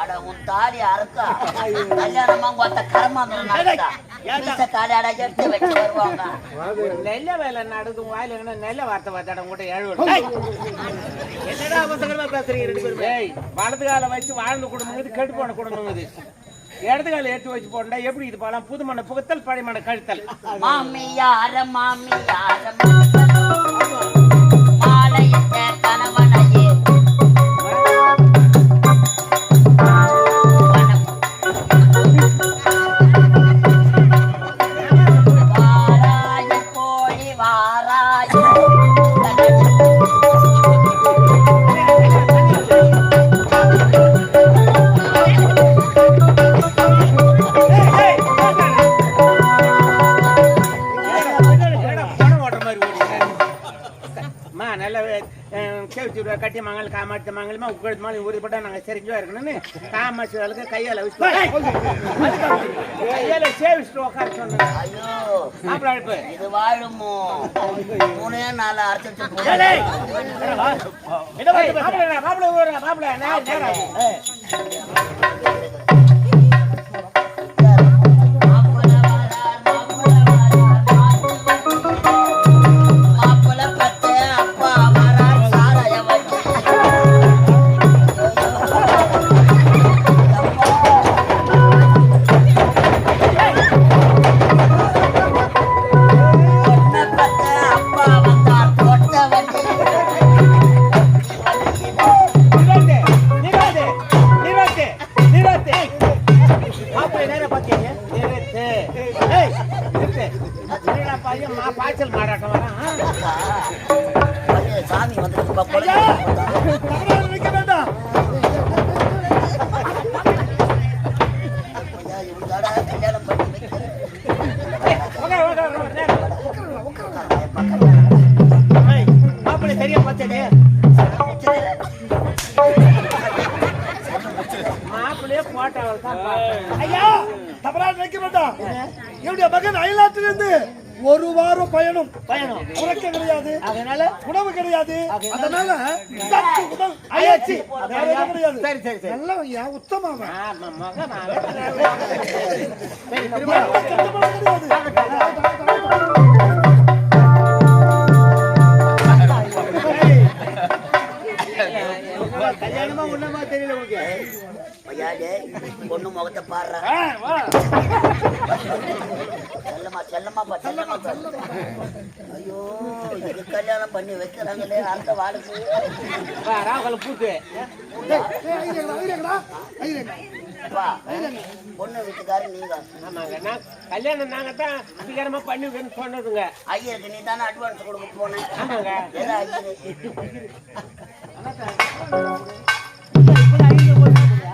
அட உன் தாலி அறுக்கா. கல்யாணமா கொத்த எடுத்து வச்சு வருவாங்க. நெல்ல வேலை உன் வாயில என்ன நெல்ல வார்த்தை வார்த்தை கூட என்னடா அவசரமா பேசுறீங்க ரெண்டு பேரும்? ஏய் வலது காலை வச்சு வாழ்ந்த குடும்பம் இது கெட்டு போன குடும்பம் இது. இடது காலை எடுத்து வச்சு போண்டா எப்படி இது போலாம் புது மண்ணை புகுத்தல் பழைய மண்ணை கழுத்தல். மாமி யார? நாராயண கட்டி மங்கள் காமாட்சி மங்கலமா உட்கழுத்து மாதிரி உறுதிப்பட்டா நாங்க சரிஞ்சா இருக்கணும்னு காமாட்சி வேலைக்கு கையால வச்சு கையால சேவிச்சுட்டு உட்கார ஐயோ மாப்பிள்ள அழைப்பு. இது வாழுமோ? மூணே நாலு அரைச்சு ஏய், ஏய், மாப்பிள்ளை, ஏய், மாப்பிள்ளை சரியா பார்த்தேனே மாப்பிள்ளையே போட்டவள் தான். ஐயா தவறா நினைக்க வேண்டாம். என்னுடைய மகன் அயல்நாட்டிலிருந்து ஒரு வாரம் பயணம். பயணம். உறக்க கிடையாது. அதனால? உணவு கிடையாது. அதனால? எதுவும் கிடையாது. சரி சரி. சரி நல்லவன் ஐயா. கெட்டவன் கிடையாது. ஐயாடே பொண்ணு முகத்தை பாடுற. ஆ, வா. செல்லமா செல்லமா பா செல்லமா பா. ஐயோ இது கல்யாணம் பண்ணி வைக்கிறாங்களே அந்த வாழ்க்கை பொண்ணு வீட்டுக்காரர் நீங்க. ஆமாங்க கல்யாணம் நாங்க தான் சீக்கிரமா பண்ணி சொன்னதுங்க. ஐயருக்கு நீ தானே அட்வான்ஸ் கொடுக்க போனேன் ஆமாங்க. ஏதோ ஐயரு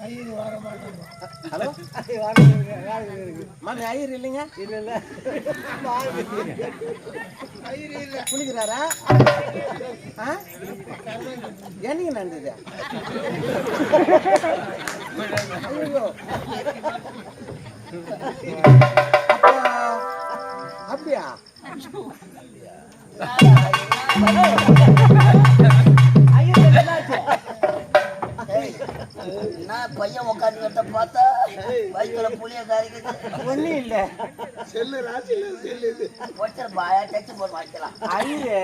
போ ஹலோ? ஹலோ மாமி ஐயர் இல்லைங்க? இல்ல இல்ல. குளிக்கிறாரா ஆ? என்னைக்கு நடந்தது? ஐயோ. அப்ப அப்படியா? பையன் உட்காந்துக்கிட்ட பார்த்தா வயிற்றுல புளிய ஒண்ணும் இல்ல. போச்சர் பாயா டச்சு போட்டு வைக்கலாம் ஐயே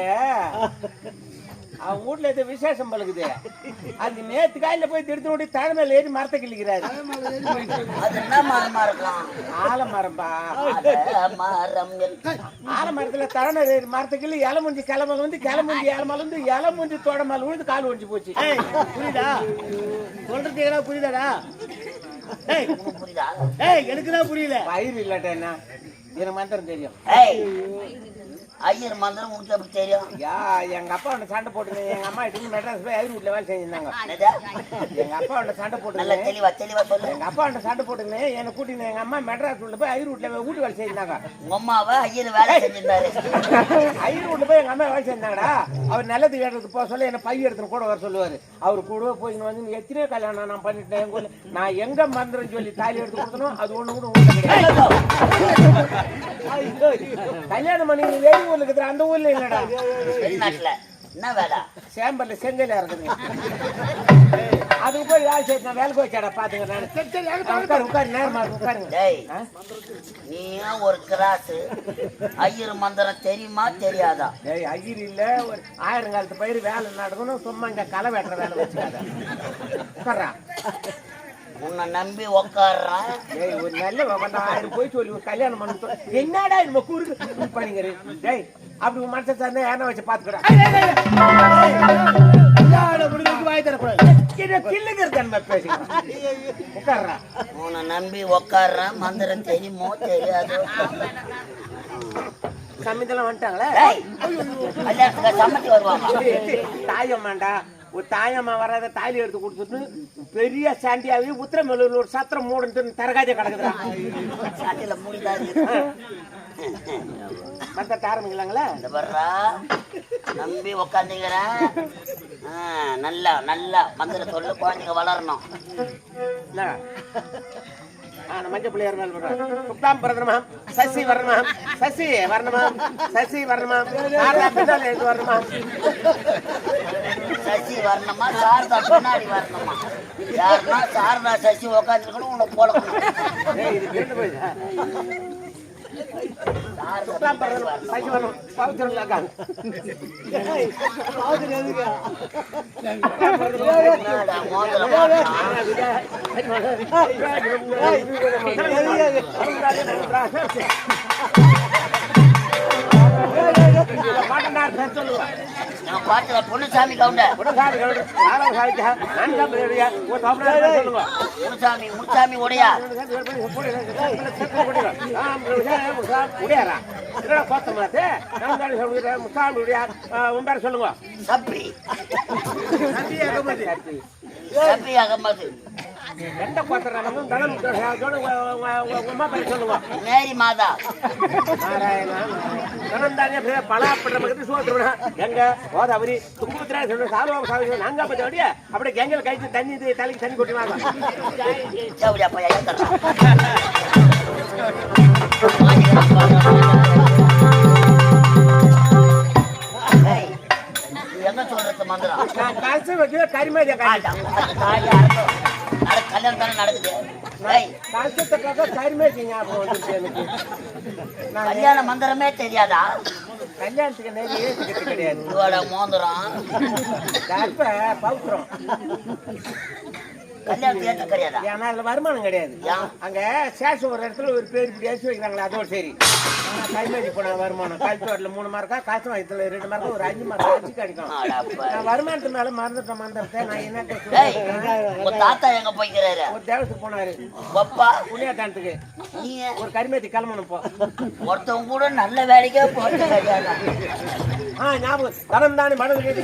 அவன் வீட்ல ஏதோ விசேஷம் பழுகுது. அது நேத்து காலையில போய் திருத்து ஓடி தலைமையில ஏறி மரத்தை கிள்ளிக்கிறாரு. அது என்ன மரமா இருக்கும் ஆலமரம்பா மரம் ஆலமரத்துல தலைமையில ஏறி மரத்தை கிள்ளி இலை முஞ்சி கிளம்பல வந்து கிளம்புஞ்சி இலை மலந்து இலை முஞ்சி தோட மேல விழுந்து கால் ஒடிச்சு போச்சு. புரியுதா? சொல்றது ஏதா புரியுதாடா? ஏய் புரியுதா? ஏய் எனக்கு தான் புரியல. பயிர் இல்லாட்டா என்ன? எனக்கு மந்திரம் தெரியும். ஐயர் மந்திரம் உனக்கு எப்படி தெரியும்? யா எங்க அப்பா ஒன்று சண்டை போட்டுங்க எங்க அம்மா இட்டு மெட்ராஸ் போய் ஐயர் வீட்டுல வேலை செஞ்சிருந்தாங்க? எங்க அப்பா ஒன்று சண்டை நல்ல போட்டுங்க தெளிவா தெளிவா சொல்லு. எங்க அப்பா ஒன்று சண்டை போட்டுங்க என்னை கூட்டிங்க எங்க அம்மா மெட்ராஸ் வீட்டுல போய் ஐயர் வீட்டுல வீட்டு வேலை செஞ்சிருந்தாங்க. உங்க அம்மாவை ஐயர் வேலை செஞ்சிருந்தாரு. ஐயர் வீட்டுல போய் எங்க அம்மா வேலை செஞ்சாங்கடா அவர் நல்லது கேட்டதுக்கு போக சொல்ல என்ன பை எடுத்துன்னு கூட வர சொல்லுவாரு. அவர் கூட போய் வந்து எத்தனையோ கல்யாணம் நான் பண்ணிட்டேன். எங்க நான் எங்க மந்திரம் சொல்லி தாலி எடுத்து கொடுத்தனும் அது ஒண்ணு கூட கல்யாணம் பண்ணி ஊர்ல இருக்குது அந்த ஊர்ல இல்லடா. வெளிநாட்டுல. என்ன வேலை? சேம்பர்ல செங்கல்ல இருக்குது அதுக்கு போய் வேலை செய்ய நான் வேலைக்கு வச்சாடா பாத்துங்க நான். உட்காரு உட்காரு நேரமா உட்காருங்க? நீயும் ஒரு கிராஸ் ஐயர் மந்திரம் தெரியுமா தெரியாதா? ஏய் ஐயர் இல்ல ஒரு ஆயிரம் காலத்து பயிர் வேலை நடக்கணும் சும்மா இங்க களை வெட்டுற வேலை வச்சுக்காத. உட்கார்றா. உன்னை நம்பி உக்காடுறான் ஒரு நல்ல ஆயிரம் போய் சொல்லி ஒரு கல்யாணம் பண்ண என்னடா நம்ம குறுக்கு பண்ணிக்கிற டேய் அப்படி உன் மனசை சார்ந்த யாரை வச்சு பாத்துக்கடா. கல்யாணம் முடிஞ்சு வாய் தரக்கூடாது? என்ன கில்லுங்க இருக்கான்னு பேசிக்கலாம் உட்கார்றா உன்னை நம்பி உக்காடுறான் மந்திரம் தெரியுமோ தெரியாது. சமயத்தெல்லாம் வந்துட்டாங்களே? சம்மதி வருவாங்க. தாயம்மாண்டா ஒரு தாயம்மா வராத தாலி எடுத்து கொடுத்துட்டு பெரிய சாண்டியாவே உத்திரமேலூர்ல ஒரு சத்திரம் மூடன்னு தரகாஜ முடிதாரு மத்த ஆரம்பிக்கலாங்களா இந்த வர்றா நம்பி உக்காந்துக்கிறேன் நல்லா நல்லா மந்திர சொல்லு குழந்தைங்க வளரணும். மஞ்சள் பிள்ளையார் மேல். சுக்தாம் பிரதமம், சசி வர்ணமம், சசி வர்ணமம், சசி வர்ணமம், வர்ணமம். சசி வரணுமா? சாரதா பின்னாடி வரணுமா? யாருன்னா சாரதா சசி உக்காந்துருக்கணும் உனக்கு போலக்கணும் ஏய், நான்காம் தேதியா, உன் தகப்பனார் பேர் சொல்லுங்க. முனுசாமி முனுசாமி உடையா உடையாரா முசாமி உடையார் உன் பேர் சொல்லுங்க சப்ரி நம்பி அகமது அகமது எந்த கோத்தரானும் தனம் உமா பேர் சொல்லுங்க. மேரி மாதா. நாராயணா தனம் தானே பலாப்பட்ட பக்கத்து சோத்துருவா எங்க கோதாவரி தும்புத்திரா சொல்லு சாலுவா சாமி நாங்க பத்தி அப்படியே அப்படியே கெங்கல் கழிச்சு தண்ணி தலைக்கு தண்ணி எங்க சொல்றது மந்திரம்? கரிமாதியா காய்ச்சா கல்யாணம் தானே நடக்குது கல்யாண மந்திரமே தெரியாதா? கல்யாணத்துக்கு ஏற்றுக்கிறது கிடையாது. மோந்திரம் பவுத்திரம் கல்யாணத்துக்கு கிடையாதா? ஏன்னா அதுல வருமானம் கிடையாது? அங்க சேஷம் ஒரு இடத்துல ஒரு பேர் இப்படி வைக்கிறாங்களே அதோட சரி. கைமாதி போன வருமானம். வரல மூணு மார்க்கா காசு ரெண்டு மார்க்கா ஒரு அஞ்சு மார்க்கா வச்சு கிடைக்கும். நான் வருமானத்து மேல மறந்துட்டேன் மறந்துட்டேன் நான் என்ன தாத்தா எங்க போய்க்கிறாரு? ஒரு தேவத்துக்கு போனாரு. பப்பா புண்ணியதானத்துக்கு. நீ ஒரு கரிமேத்தி கிளம்பணும் ஒருத்தவங்க கூட நல்ல வேலைக்கே போறது கிடையாது. ஆ ஞாபகம். தனம் தானே மனது கேட்டு